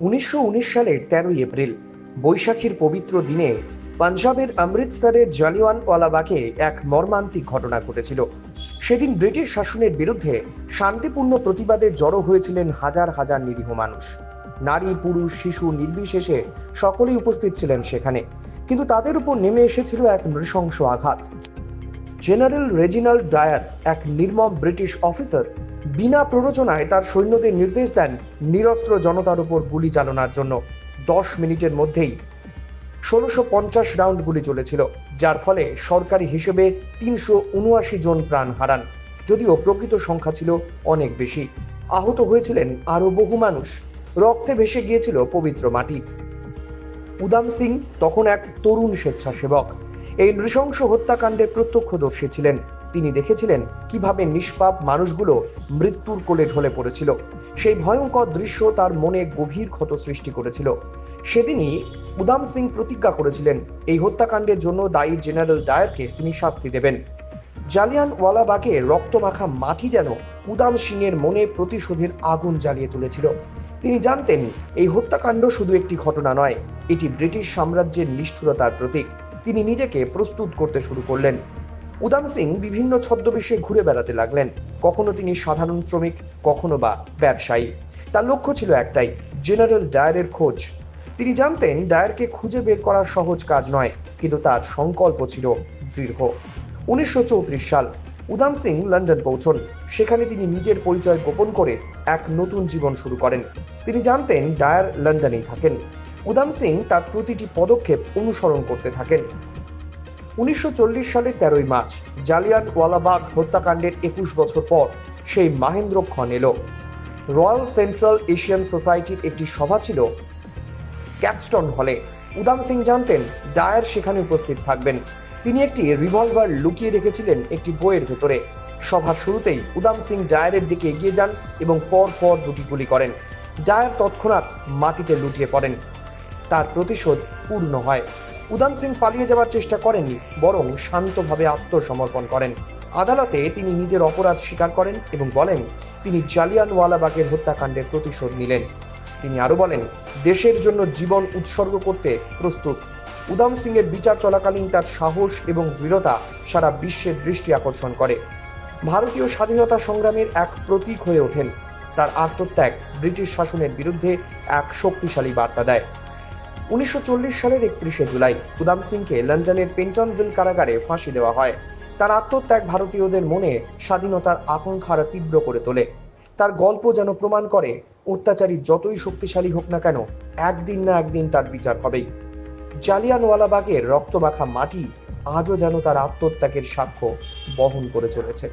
উনিশশো সালের তেরোই এপ্রিল, বৈশাখীর পবিত্র দিনে পাঞ্জাবের অমৃতসরের জালিওয়ানওয়ালাবাগে এক মর্মান্তিক ঘটনা ঘটেছিল। সেদিন ব্রিটিশ শাসনের বিরুদ্ধে শান্তিপূর্ণ প্রতিবাদে জড়ো হয়েছিলেন হাজার হাজার নিরীহ মানুষ। নারী, পুরুষ, শিশু নির্বিশেষে সকলেই উপস্থিত ছিলেন সেখানে, কিন্তু তাদের উপর নেমে এসেছিল এক নৃশংস আঘাত। জেনারেল রেজিনাল্ড ডায়ার, এক নির্মম ব্রিটিশ অফিসার, বিনা প্ররোচনায় তার সৈন্যদের নির্দেশ দেন নিরস্ত্র জনতার উপর গুলি চালানোর জন্য। দশ মিনিটের মধ্যেই ষোলোশো পঞ্চাশ রাউন্ড গুলি চলেছিল, যার ফলে সরকারি হিসেবে তিনশো উনআশি জন প্রাণ হারান, যদিও প্রকৃত সংখ্যা ছিল অনেক বেশি। আহত হয়েছিলেন আরও বহু মানুষ। রক্তে ভেসে গিয়েছিল পবিত্র মাটি। উদাম সিং তখন এক তরুণ স্বেচ্ছাসেবক। এই নৃশংস হত্যাকাণ্ডের প্রত্যক্ষদর্শী ছিলেন। তিনি দেখেছিলেন কীভাবে নিষ্পাপ মানুষগুলো মৃত্যুর কোলে ঢলে পড়েছিল। সেই ভয়ঙ্কর দৃশ্য তার মনে গভীর ক্ষত সৃষ্টি করেছিল। সেদিনই উদাম সিং প্রতিজ্ঞা করেছিলেন, এই হত্যাকাণ্ডের জন্য দায়ী জেনারেল ডায়ারকে তিনি শাস্তি দেবেন। জালিয়ান ওয়ালাবাগে রক্তমাখা মাটি যেন উদাম সিং এর মনে প্রতিশোধের আগুন জ্বালিয়ে তুলেছিল। তিনি জানতেন, এই হত্যাকাণ্ড শুধু একটি ঘটনা নয়, এটি ব্রিটিশ সাম্রাজ্যের নিষ্ঠুরতার প্রতীক। তিনি নিজেকে প্রস্তুত করতে শুরু করলেন। উদাম সিং বিভিন্ন ছদ্মবেশে ঘুরে বেড়াতে লাগলেন। কখনো তিনি সাধারণ শ্রমিক, কখনো বা ব্যবসায়ী। তার লক্ষ্য ছিল একটাই, জেনারেল ডায়ারের খোঁজ। তিনি জানতেন ডায়ারকে খুঁজে বের করা সহজ কাজ নয়, কিন্তু তার সংকল্প ছিল দৃঢ়। উনিশশো চৌত্রিশ সাল, উদাম সিং লন্ডন পৌঁছন। সেখানে তিনি নিজের পরিচয় গোপন করে এক নতুন জীবন শুরু করেন। তিনি জানতেন ডায়ার লন্ডনেই থাকেন। উদাম সিং তার প্রতিটি পদক্ষেপ অনুসরণ করতে থাকেন। উনিশশো চল্লিশ সালের তেরোই মার্চ জালিয়ান ওয়ালাবাগ হত্যাকাণ্ডের একুশ বছর পর সেই মাহেন্দ্র মাহেন্দ্রক্ষণ এলো। রয়্যাল সেন্ট্রাল এশিয়ান সোসাইটির একটি সভা ছিল ক্যাক্সটন হলে। উদাম সিং জানতেন, ডায়ার সেখানে উপস্থিত থাকবেন। তিনি একটি রিভলভার লুকিয়ে রেখেছিলেন একটি বইয়ের ভেতরে। সভার শুরুতেই উদাম সিং ডায়ারের দিকে এগিয়ে যান এবং পর পর দুটি গুলি করেন। ডায়ার তৎক্ষণাৎ মাটিতে লুটিয়ে পড়েন। তার প্রতিশোধ পূর্ণ হয়। উদাম সিং পালিয়ে যাওয়ার চেষ্টা করেননি, বরং শান্তভাবে আত্মসমর্পণ করেন। আদালতে তিনি নিজের অপরাধ স্বীকার করেন এবং বলেন, তিনি জালিয়ানওয়ালাবাগের হত্যাকাণ্ডের প্রতিশোধ নিলেন। তিনি আরও বলেন, দেশের জন্য জীবন উৎসর্গ করতে প্রস্তুত। উদাম সিং এর বিচার চলাকালীন তার সাহস এবং দৃঢ়তা সারা বিশ্বের দৃষ্টি আকর্ষণ করে। ভারতীয় স্বাধীনতা সংগ্রামের এক প্রতীক হয়ে ওঠেন। তার আত্মত্যাগ ব্রিটিশ শাসনের বিরুদ্ধে এক শক্তিশালী বার্তা দেয়। উনিশশো চল্লিশ সালের একত্রিশে জুলাই উদাম সিংকে লন্ডনের পেন্টনভিল কারাগারে ফাঁসি দেওয়া হয়। তার আত্মত্যাগ ভারতীয়দের মনে স্বাধীনতার আকাঙ্ক্ষার তীব্র করে তোলে। তার গল্প যেন প্রমাণ করে, অত্যাচারী যতই শক্তিশালী হোক না কেন, একদিন না একদিন তার বিচার হবেই। জালিয়ানওয়ালাবাগের রক্তমাখা মাটি আজও যেন তার আত্মত্যাগের সাক্ষ্য বহন করে চলেছে।